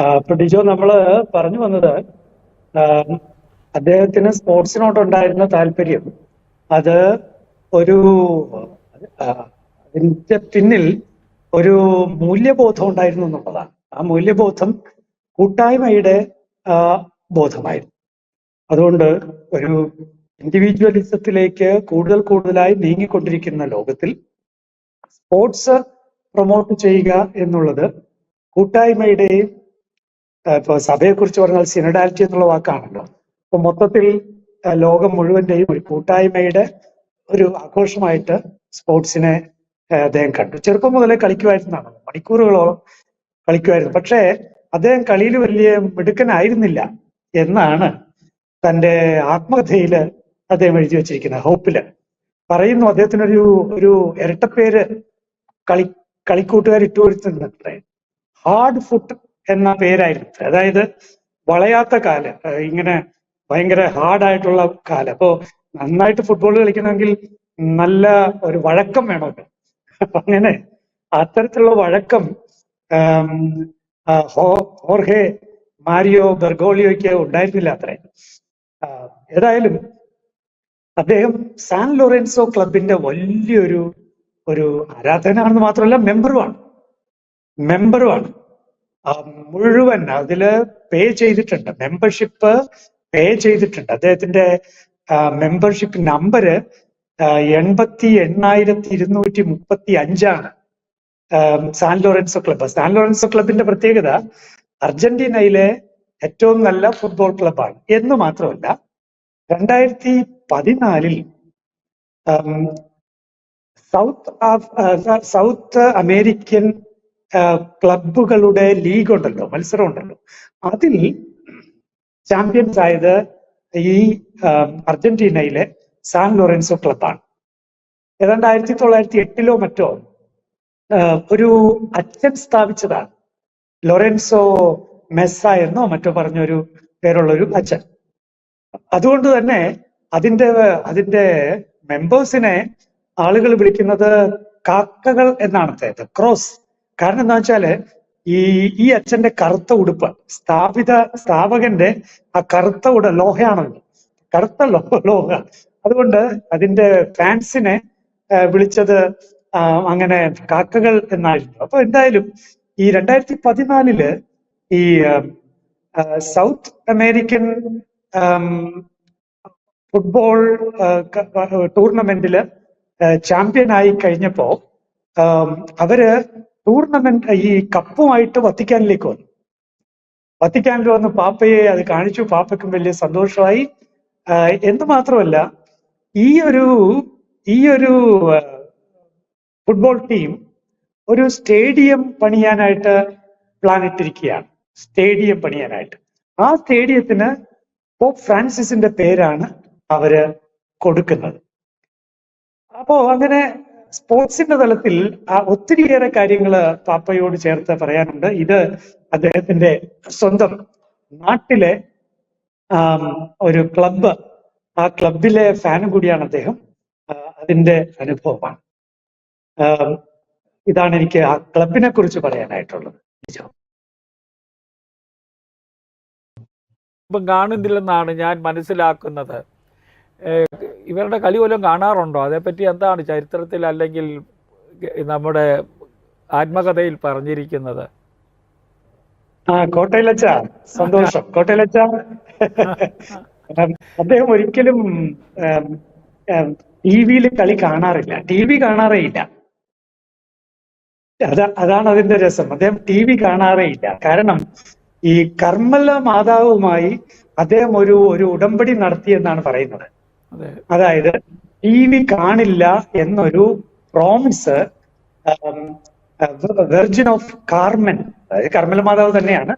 അപ്പൊ ഡിജോ നമ്മൾ പറഞ്ഞു വന്നത് അദ്ദേഹത്തിന് സ്പോർട്സിനോടുണ്ടായിരുന്ന താല്പര്യം. അത് ഒരു അതിന്റെ പിന്നിൽ ഒരു മൂല്യബോധം ഉണ്ടായിരുന്നു എന്നുള്ളതാണ്. ആ മൂല്യബോധം കൂട്ടായ്മയുടെ ബോധമായിരുന്നു. അതുകൊണ്ട് ഒരു ഇൻഡിവിജ്വലിസത്തിലേക്ക് കൂടുതൽ കൂടുതലായി നീങ്ങിക്കൊണ്ടിരിക്കുന്ന ലോകത്തിൽ സ്പോർട്സ് പ്രൊമോട്ട് ചെയ്യുക എന്നുള്ളത് കൂട്ടായ്മയുടെയും ഇപ്പൊ സഭയെ കുറിച്ച് പറഞ്ഞാൽ സിനഡാലിറ്റി എന്നുള്ള വാക്കാണല്ലോ. അപ്പൊ മൊത്തത്തിൽ ലോകം മുഴുവന്റെയും ഒരു കൂട്ടായ്മയുടെ ഒരു ആഘോഷമായിട്ട് സ്പോർട്സിനെ അദ്ദേഹം കണ്ടു. ചെറുപ്പം മുതലേ കളിക്കുമായിരുന്നാണ് മണിക്കൂറുകളോളം കളിക്കുമായിരുന്നു. പക്ഷേ അദ്ദേഹം കളിയിൽ വലിയ മിടുക്കനായിരുന്നില്ല എന്നാണ് തന്റെ ആത്മകഥയിൽ അദ്ദേഹം എഴുതി വെച്ചിരിക്കുന്നത് ഹോപ്പിൽ. പറയുന്നു അദ്ദേഹത്തിനൊരു ഒരു ഇരട്ടപ്പേര് കളി കളിക്കൂട്ടുകാർ ഇട്ടുകൊടുത്തിട്ടുണ്ട് ഹാർഡ് ഫുട്ട് എന്ന പേരായിരുന്നു. അതായത് വളയാത്ത കാൽ. ഇങ്ങനെ ഭയങ്കര ഹാർഡായിട്ടുള്ള കാലം. അപ്പോ നന്നായിട്ട് ഫുട്ബോൾ കളിക്കണമെങ്കിൽ നല്ല ഒരു വഴക്കം വേണമല്ലോ. അങ്ങനെ അത്തരത്തിലുള്ള വഴക്കം ഹോർഹെ മാരിയോ ബെർഗോളിയോയ്ക്ക് ഉണ്ടായിരുന്നില്ല അത്രേ. ഏതായാലും അദ്ദേഹം സാൻ ലോറൻസോ ക്ലബിന്റെ വലിയൊരു ഒരു ആരാധകനാണെന്ന് മാത്രമല്ല മെമ്പറുമാണ്. മെമ്പറുമാണ്. മുഴുവൻ അതിൽ പേ ചെയ്തിട്ടുണ്ട്. മെമ്പർഷിപ്പ് പേ ചെയ്തിട്ടുണ്ട്. അദ്ദേഹത്തിന്റെ മെമ്പർഷിപ്പ് നമ്പര് എൺപത്തി എണ്ണായിരത്തി ഇരുന്നൂറ്റി മുപ്പത്തി അഞ്ചാണ് San Lorenzo club. San Lorenzo ക്ലബിന്റെ പ്രത്യേകത അർജന്റീനയിലെ ഏറ്റവും നല്ല ഫുട്ബോൾ ക്ലബ്ബാണ്. എന്ന് മാത്രമല്ല രണ്ടായിരത്തി പതിനാലിൽ സൗത്ത് സൗത്ത് അമേരിക്കൻ ആ, ക്ലബ്ബുകളുടെ ലീഗ് ഉണ്ടല്ലോ മത്സരം ഉണ്ടല്ലോ അതിൽ ചാമ്പ്യൻസ് ആയത് ഈ അർജന്റീനയിലെ സാൻ ലോറൻസോ ക്ലബാണ് ഏതാണ്ട് ആയിരത്തി തൊള്ളായിരത്തി എട്ടിലോ മറ്റോ ഒരു അച്ഛൻ സ്ഥാപിച്ചതാണ്. ലൊറൻസോ മെസ്സ എന്നോ മറ്റോ പറഞ്ഞൊരു പേരുള്ള ഒരു അച്ഛൻ. അതുകൊണ്ട് തന്നെ അതിന്റെ അതിന്റെ മെമ്പേഴ്സിനെ ആളുകൾ വിളിക്കുന്നത് കാക്കകൾ എന്നാണ് അദ്ദേഹത്തെ ക്രോസ്. കാരണം എന്താ വെച്ചാൽ ഈ ഈ അച്ഛന്റെ കറുത്ത ഉടുപ്പ് സ്ഥാപിത സ്ഥാപകന്റെ ആ കറുത്ത ഉട ലോഹയാണല്ലോ. കറുത്ത ലോഹ. അതുകൊണ്ട് അതിന്റെ ഫാൻസിനെ വിളിച്ചത് അങ്ങനെ കാക്കകൾ എന്നായിരുന്നു. അപ്പൊ എന്തായാലും ഈ രണ്ടായിരത്തി പതിനാലിൽ ഈ സൗത്ത് അമേരിക്കൻ ഫുട്ബോൾ ടൂർണമെന്റിൽ ചാമ്പ്യനായി കഴിഞ്ഞപ്പോ അവർ ടൂർണമെന്റ് ഈ കപ്പുമായിട്ട് വത്തിക്കാനിലേക്ക് വന്നു. വത്തിക്കാനിൽ വന്ന് പാപ്പയെ അത് കാണിച്ചു. പാപ്പയ്ക്കും വലിയ സന്തോഷമായി. എന്ത് മാത്രമല്ല ഈ ഒരു ഈ ഒരു ഫുട്ബോൾ ടീം ഒരു സ്റ്റേഡിയം പണിയാനായിട്ട് പ്ലാൻ ഇട്ടിരിക്കുകയാണ്. സ്റ്റേഡിയം പണിയാനായിട്ട്. ആ സ്റ്റേഡിയത്തിന് പോപ്പ് ഫ്രാൻസിസിന്റെ പേരാണ് അവർ കൊടുക്കുന്നത്. അപ്പോ അങ്ങനെ സ്പോർട്സിന്റെ തലത്തിൽ ആ ഒത്തിരിയേറെ കാര്യങ്ങൾ പാപ്പയോട് ചേർത്ത് പറയാനുണ്ട്. ഇത് അദ്ദേഹത്തിന്റെ സ്വന്തം നാട്ടിലെ ഒരു ക്ലബ്ബ്. ആ ക്ലബിലെ ഫാനും കൂടിയാണ് അദ്ദേഹം. അതിന്റെ അനുഭവമാണ്. ഇതാണ് എനിക്ക് ആ ക്ലബിനെ കുറിച്ച് പറയാനായിട്ടുള്ളത്. ഇപ്പം കാണുന്നില്ലെന്നാണ് ഞാൻ മനസ്സിലാക്കുന്നത്. ഇവരുടെ കളി വല്ലതും കാണാറുണ്ടോ? അതേപ്പറ്റി എന്താണ് ചരിത്രത്തിൽ അല്ലെങ്കിൽ നമ്മുടെ ആത്മകഥയിൽ പറഞ്ഞിരിക്കുന്നത്? ആ കോട്ടയിലച്ച സന്തോഷം. കോട്ടയിലച്ച അദ്ദേഹം ഒരിക്കലും ടി വിയിൽ കളി കാണാറില്ല. ടി വി കാണാറേ ഇല്ല. അതാ അതാണ് അതിന്റെ രസം. അദ്ദേഹം ടി വി കാണാറേ ഇല്ല. കാരണം ഈ കർമ്മല മാതാവുമായി അദ്ദേഹം ഒരു ഒരു ഉടമ്പടി നടത്തി എന്നാണ് പറയുന്നത്. അതായത് ടി വി കാണില്ല എന്നൊരു പ്രോമിസ് വെർജിൻ ഓഫ് കാർമൻ അതായത് കർമ്മല മാതാവ് തന്നെയാണ്.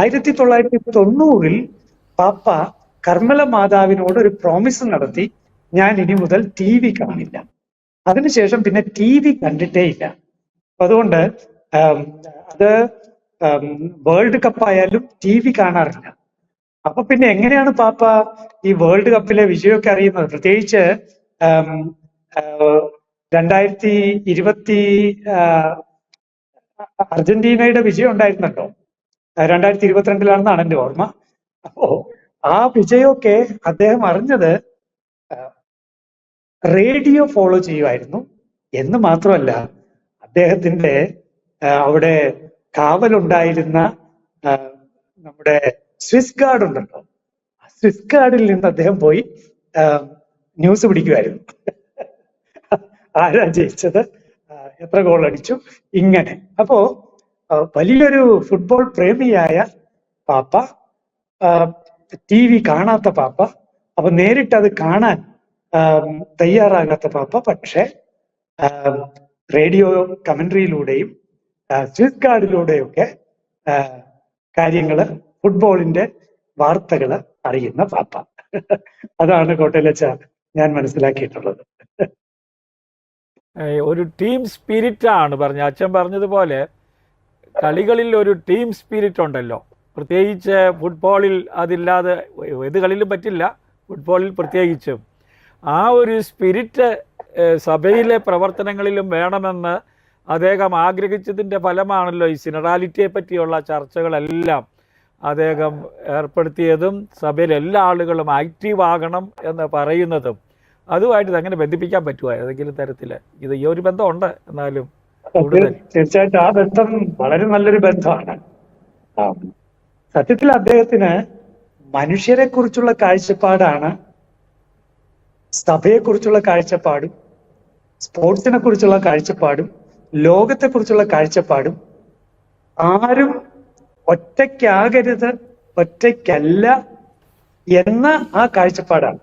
ആയിരത്തി തൊള്ളായിരത്തി തൊണ്ണൂറിൽ പാപ്പ കർമ്മല മാതാവിനോട് ഒരു പ്രോമിസ് നടത്തി ഞാൻ ഇനി മുതൽ ടി വി കാണില്ല. അതിനുശേഷം പിന്നെ ടി വി കണ്ടിട്ടേ ഇല്ല അതുകൊണ്ട് അത് വേൾഡ് കപ്പ് ആയാലും ടി വി കാണാറില്ല. അപ്പൊ പിന്നെ എങ്ങനെയാണ് പാപ്പ ഈ വേൾഡ് കപ്പിലെ വിജയമൊക്കെ അറിയുന്നത്? പ്രത്യേകിച്ച് രണ്ടായിരത്തി ഇരുപത്തി അർജന്റീനയുടെ വിജയം ഉണ്ടായിരുന്നല്ലോ. രണ്ടായിരത്തി ഇരുപത്തിരണ്ടിലാണെന്നാണ് എന്റെ ഓർമ്മ. അപ്പോ ആ വിജയമൊക്കെ അദ്ദേഹം അറിഞ്ഞത് റേഡിയോ ഫോളോ ചെയ്യുമായിരുന്നു എന്ന് മാത്രമല്ല അദ്ദേഹത്തിന്റെ അവിടെ കാവലുണ്ടായിരുന്ന നമ്മുടെ സ്വിസ് ഗാർഡ് ഉണ്ടല്ലോ. സ്വിസ് ഗാർഡിൽ നിന്ന് അദ്ദേഹം പോയി ന്യൂസ് പിടിക്കുമായിരുന്നു ആരാ ജയിച്ചത്? എത്ര ഗോൾ അടിച്ചു? ഇങ്ങനെ. അപ്പോ വലിയൊരു ഫുട്ബോൾ പ്രേമിയായ പാപ്പ ടി വി കാണാത്ത പാപ്പ അപ്പൊ നേരിട്ട് അത് കാണാൻ തയ്യാറാകാത്ത പാപ്പ പക്ഷെ റേഡിയോ കമന്ററിയിലൂടെയും സ്വിസ് കാർഡിലൂടെയൊക്കെ കാര്യങ്ങൾ ഫുട്ബോളിന്റെ വാർത്തകൾ അറിയുന്ന പാപ്പ. അതാണ് കോട്ടയിലച്ച ഞാൻ മനസ്സിലാക്കിയിട്ടുള്ളത്. ഒരു ടീം സ്പിരിറ്റ് ആണ് പറഞ്ഞ അച്ഛൻ പറഞ്ഞതുപോലെ കളികളിൽ ഒരു ടീം സ്പിരിറ്റ് ഉണ്ടല്ലോ. പ്രത്യേകിച്ച് ഫുട്ബോളിൽ അതില്ലാതെ ഏത് കളിയിലും പറ്റില്ല ഫുട്ബോളിൽ പ്രത്യേകിച്ചും. ആ ഒരു സ്പിരിറ്റ് സഭയിലെ പ്രവർത്തനങ്ങളിലും വേണമെന്ന് അദ്ദേഹം ആഗ്രഹിച്ചതിന്റെ ഫലമാണല്ലോ ഈ സിനറാലിറ്റിയെ പറ്റിയുള്ള ചർച്ചകളെല്ലാം. അദ്ദേഹം ഏർപ്പെടുത്തിയതും സഭയിൽ എല്ലാ ആളുകളും ആക്റ്റീവ് ആകണം എന്ന് പറയുന്നതും അതുമായിട്ട് അങ്ങനെ ബന്ധിപ്പിക്കാൻ പറ്റുമോ ഏതെങ്കിലും തരത്തിൽ ഇത് ഈ ഒരു ബന്ധമുണ്ട് എന്നാലും തീർച്ചയായിട്ടും ആ ബന്ധം വളരെ നല്ലൊരു ബന്ധമാണ്. സത്യത്തിൽ അദ്ദേഹത്തിന് മനുഷ്യരെ കുറിച്ചുള്ള കാഴ്ചപ്പാടാണ് സഭയെ കുറിച്ചുള്ള കാഴ്ചപ്പാടും സ്പോർട്സിനെ കുറിച്ചുള്ള കാഴ്ചപ്പാടും ലോകത്തെ കുറിച്ചുള്ള കാഴ്ചപ്പാടും ആരും ഒറ്റയ്ക്കാകരുത് ഒറ്റയ്ക്കല്ല എന്ന ആ കാഴ്ചപ്പാടാണ്.